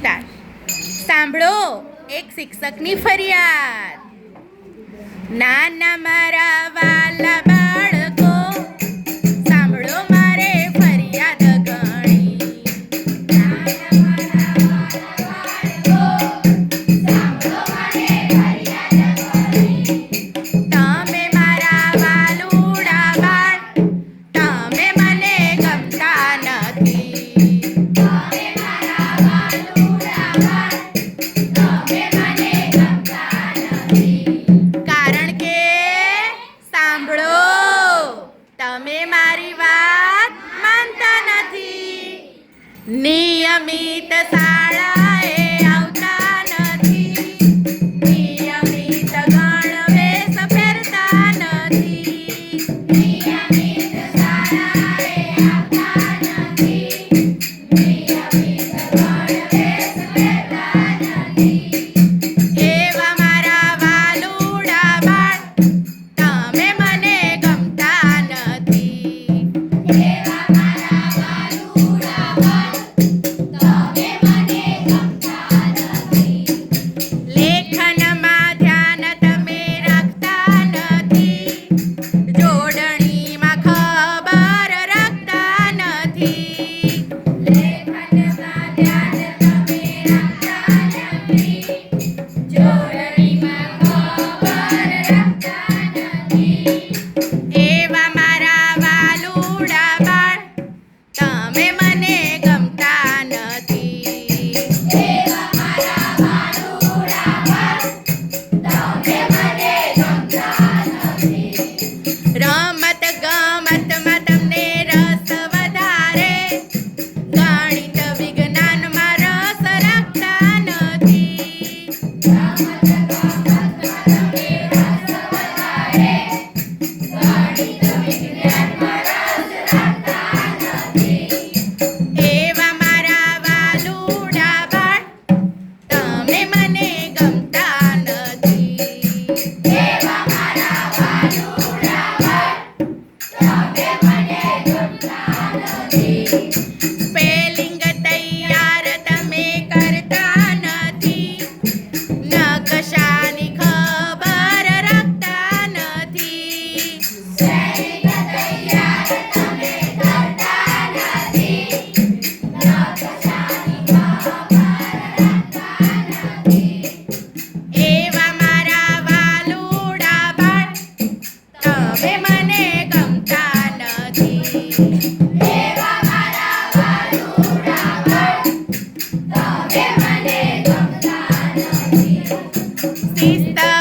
Start સાંભળો એક શિક્ષકની ફરિયાદ. નાના મારા વાલા બાળક નિયમિત શાળા. Sister.